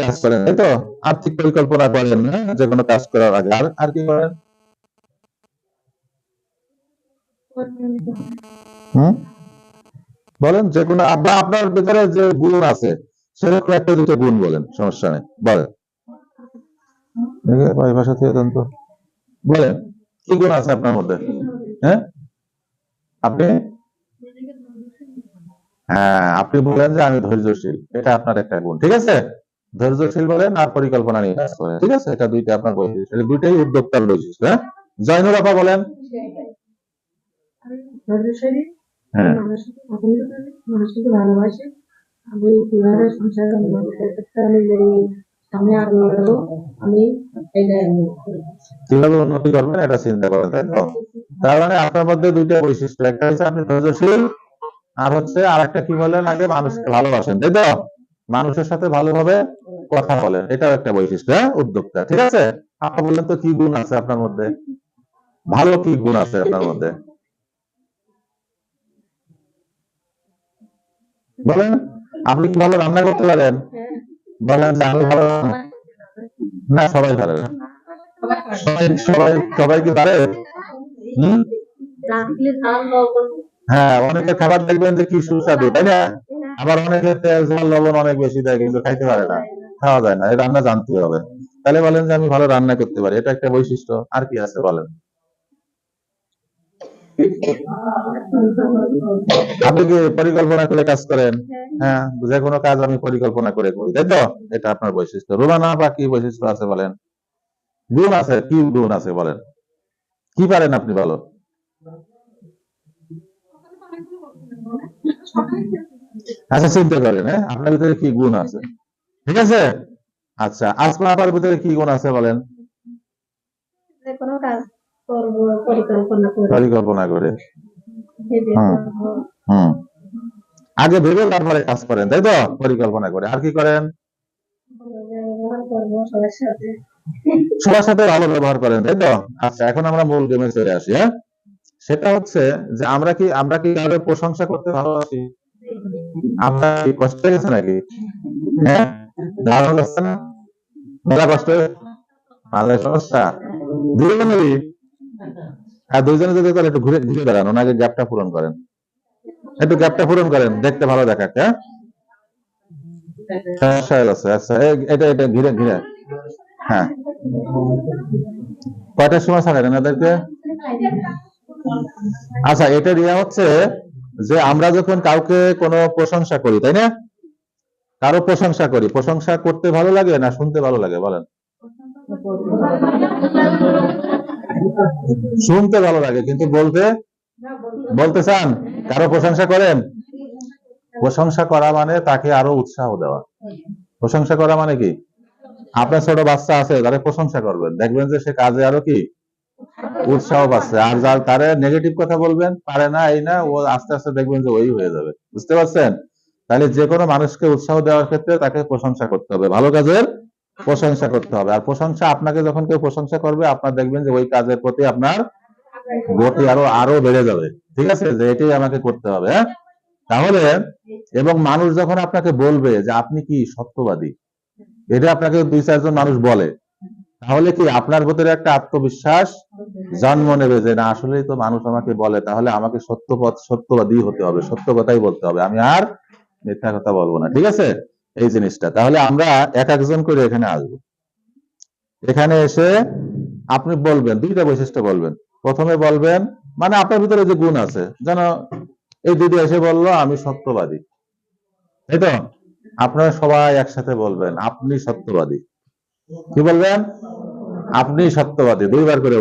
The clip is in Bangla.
কাজ করেন তাই তো? আর্থিক পরিকল্পনা করেন হ্যাঁ? যে কোনো কাজ করার আগে। আর আর কি করেন? হুম? বলেন যে কোনো আপনার ভিতরে যে গুণ আছে সেরকম একটা দুটো গুণ বলেন সমস্যা নেই। বলেন। ভাষা থেকে তো। বলেন কি গুণ আছে আপনার মধ্যে? হ্যাঁ? আপনি? হ্যাঁ আপনি বলেন যে আমি ধৈর্যশীল এটা আপনার একটা গুণ ঠিক আছে? ধৈর্যশীল বলেন আর পরিকল্পনা নিয়ে কাজ করেন। ঠিক আছে? এটা দুইটা আপনার বৈশিষ্ট্য এটা দুইটাই উদ্যোক্তার বৈশিষ্ট্য হ্যাঁ? জয়নুল আপা বলেন। হ্যাঁ। মানুষকে পছন্দ করি মানুষকে ভালোবাসি। আমি কীভাবে সংসার করতে আমি যদি সামনে আগ্রহ দেবো আমি এটা কীভাবে উন্নতি করবেন এটা চিন্তা করেন তাই তো? তার মানে আপনার মধ্যে দুইটা বৈশিষ্ট্য। একটা হচ্ছে আপনি ধৈর্যশীল আর হচ্ছে আর একটা কি বলেন আগে মানুষকে ভালোবাসেন তাই তো? মানুষের সাথে ভালোভাবে কথা বলেন। এটাও একটা বৈশিষ্ট্য হ্যাঁ? উদ্যোক্তা, ঠিক আছে? আপনি বললেন তো কি গুণ আছে আপনার মধ্যে? ভালো কি গুণ আছে আপনার মধ্যে? বলেন, আপনি কি ভালো রান্না করতে পারেন? বলেন যে আমি ভালো না, সবাই পারে সবাই সবাই সবাই কি পারে? হ্যাঁ অনেকের খাবার দেখবেন যে কি সুস্বাদু, তাই না? আবার অনেকে তেল ঝাল লবণ অনেক বেশি দেয়, কিন্তু খাইতে পারে না। খাওয়া যায় না এই রান্না জানতে হবে। তাহলে বলেন যে আমি ভালো রান্না করতে পারি এটা একটা বৈশিষ্ট্য আর কি আছে বলেন? আপনি কি পরিকল্পনা করে কাজ করেন? হ্যাঁ। যে কোনো কাজ আমি পরিকল্পনা করে করি তাই তো? এটা আপনার বৈশিষ্ট্য। রুমানা বা কি বৈশিষ্ট্য আছে বলেন? গুণ আছে কি গুণ আছে বলেন? কি পারেন আপনি ভালো আচ্ছা চিন্তা করেন হ্যাঁ? আপনার ভিতরে কি গুণ আছে? ঠিক আছে? আচ্ছা আসমা আপার ভিতরে কি গুণ আছে বলেন? পরিকল্পনা করে। হুম। আগে ভেবে তারপরে কাজ করেন তাই তো? পরিকল্পনা করে। আর কি করেন? সবার সাথে। ভালো ব্যবহার করেন তাই তো? আচ্ছা এখন আমরা মূল গেমে চলে আসি হ্যাঁ? সেটা হচ্ছে যে আমরা কি আমরা কি কারোর প্রশংসা করতে ভালোবাসি? আমরা কষ্ট গেছে নাকি? হ্যাঁ? দারুণ লাগছে না? মেলা কষ্ট হয়ে- সমস্যা? দুজনেরই আর দুজনে যদি একটু ঘুরে ঘুরে বেড়ান, ওনাকে গ্যাপটা পূরণ করেন। একটু গ্যাপটা পূরণ করেন, দেখতে ভালো হ্যাঁ? সমস্যা আচ্ছা এটা এটা, ঘিরে ঘিরে। হ্যাঁ। আচ্ছা এটা হচ্ছে যে আমরা যখন কাউকে কোনো প্রশংসা করি, তাই না? কারও প্রশংসা করি। প্রশংসা করতে ভালো লাগে না শুনতে ভালো লাগে, বলেন? শুনতে ভালো লাগে, কিন্তু বলতে বলতে চান? কারও প্রশংসা করেন? প্রশংসা করা মানে তাকে আরও উৎসাহ দেওয়া। প্রশংসা করা মানে কি? আপনার ছোট বাচ্চা আছে তারে প্রশংসা করবেন। দেখবেন যে সে কাজে আরও কি? উৎসাহ পাচ্ছে। আর যার, তারে নেগেটিভ কথা বলবেন, পারে না, এই না, ও আস্তে আস্তে দেখবেন যে ওই হয়ে যাবে। বুঝতে পারছেন? তাহলে যে কোনো মানুষকে উৎসাহ দেওয়ার ক্ষেত্রে তাকে প্রশংসা করতে হবে। ভালো কাজের প্রশংসা করতে হবে। আর প্রশংসা আপনাকে যখন কেউ প্রশংসা করবে, আপনার দেখবেন যে ওই কাজের প্রতি আপনার গতি আরও আরও বেড়ে যাবে। ঠিক আছে? যে এটাই আমাকে করতে হবে হ্যাঁ? তাহলে, এবং মানুষ যখন আপনাকে বলবে যে আপনি কি সত্যবাদী, এটা আপনাকে দুই, চারজন মানুষ বলে, তাহলে কি আপনার ভিতরে একটা আত্মবিশ্বাস জন্ম নেবে যে না, আসলেই তো মানুষ আমাকে বলে, তাহলে আমাকে সত্যপথ, সত্যবাদী হতে হবে, সত্য কথাই বলতে হবে। আমি আর মিথ্যা কথা বলব না, ঠিক আছে? এই জিনিসটা। তাহলে আমরা এক একজন করে এখানে আসব। এখানে এসে আপনি বলবেন, দুইটা বৈশিষ্ট্য বলবেন। প্রথমে বলবেন মানে আপনার ভিতরে যে গুণ আছে, যেন এই দিদি এসে বলল, আমি সত্যবাদী। তাই তো? আপনারা সবাই একসাথে বলবেন, আপনি সত্যবাদী। কি বলবেন? আপনি সত্যবাদী। দুইবার করে।